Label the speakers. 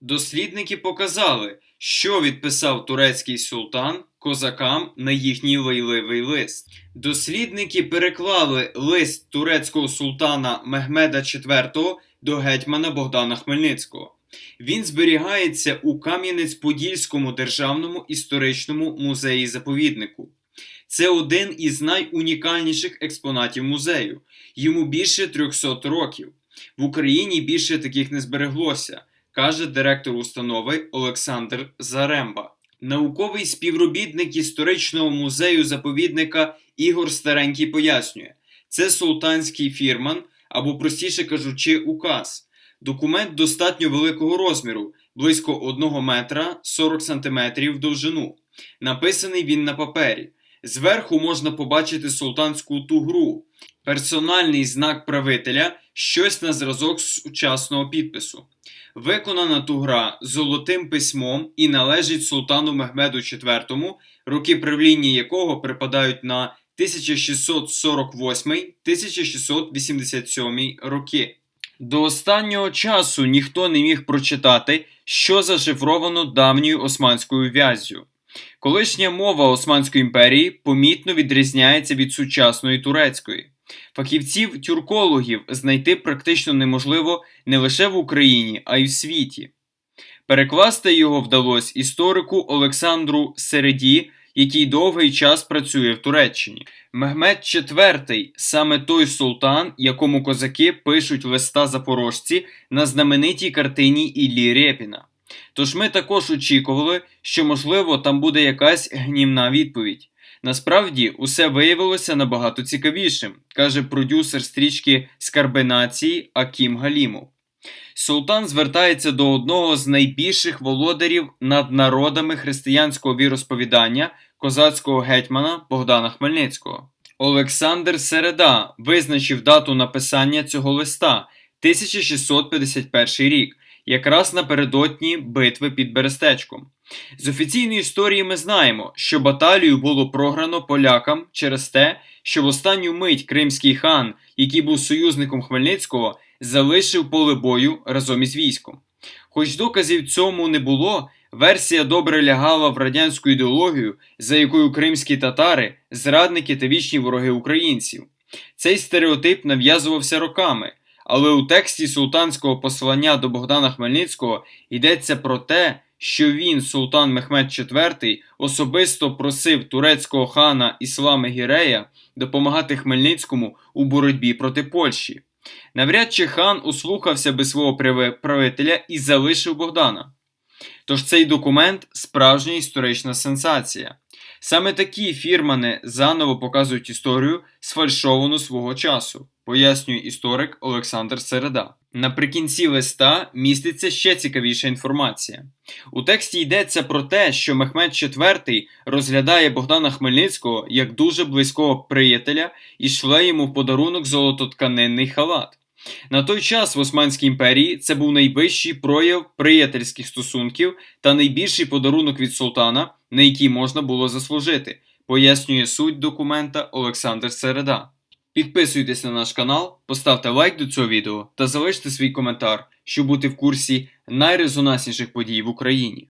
Speaker 1: Дослідники показали, що відписав турецький султан козакам на їхній лайливий лист. Дослідники переклали лист турецького султана Мехмеда IV до гетьмана Богдана Хмельницького. Він зберігається у Кам'янець-Подільському державному історичному музеї заповіднику. Це один із найунікальніших експонатів музею. Йому більше 300 років. В Україні більше таких не збереглося, каже директор установи Олександр Заремба. Науковий співробітник історичного музею заповідника Ігор Старенький пояснює: це султанський фірман або, простіше кажучи, указ. Документ достатньо великого розміру, близько 1 метра 40 сантиметрів в довжину. Написаний він на папері. Зверху можна побачити султанську тугру, персональний знак правителя, щось на зразок сучасного підпису. Виконана тугра золотим письмом і належить султану Мехмеду IV, роки правління якого припадають на 1648-1687 роки. До останнього часу ніхто не міг прочитати, що зашифровано давньою османською вяззю. Колишня мова Османської імперії помітно відрізняється від сучасної турецької. Фахівців-тюркологів знайти практично неможливо не лише в Україні, а й в світі. Перекласти його вдалося історику Олександру Середі, який довгий час працює в Туреччині. Мехмед IV – саме той султан, якому козаки пишуть листа запорожці на знаменитій картині Іллі Рєпіна. Тож ми також очікували, що можливо там буде якась гнівна відповідь. Насправді усе виявилося набагато цікавішим, каже продюсер стрічки Скарби нації Акім Галімов. Султан звертається до одного з найбільших володарів над народами християнського віросповідання козацького гетьмана Богдана Хмельницького. Олександр Середа визначив дату написання цього листа 1651 рік, якраз напередодні битви під Берестечком. З офіційної історії ми знаємо, що баталію було програно полякам через те, що в останню мить кримський хан, який був союзником Хмельницького, залишив поле бою разом із військом. Хоч доказів цьому не було, версія добре лягала в радянську ідеологію, за якою кримські татари зрадники та вічні вороги українців. Цей стереотип нав'язувався роками, але у тексті султанського послання до Богдана Хмельницького йдеться про те, що він, султан Мехмед IV, особисто просив турецького хана Іслами Гірея допомагати Хмельницькому у боротьбі проти Польщі. Навряд чи хан услухався би свого правителя і залишив Богдана. Тож цей документ справжня історична сенсація. Саме такі фірмани заново показують історію, сфальшовану свого часу, пояснює історик Олександр Середа. Наприкінці листа міститься ще цікавіша інформація. У тексті йдеться про те, що Мехмед IV розглядає Богдана Хмельницького як дуже близького приятеля і шле йому в подарунок золототканинний халат. На той час в Османській імперії це був найвищий прояв приятельських стосунків та найбільший подарунок від султана, на який можна було заслужити, пояснює суть документа Олександр Середа. Підписуйтесь на наш канал, поставте лайк до цього відео та залиште свій коментар, щоб бути в курсі найрезонансніших подій в Україні.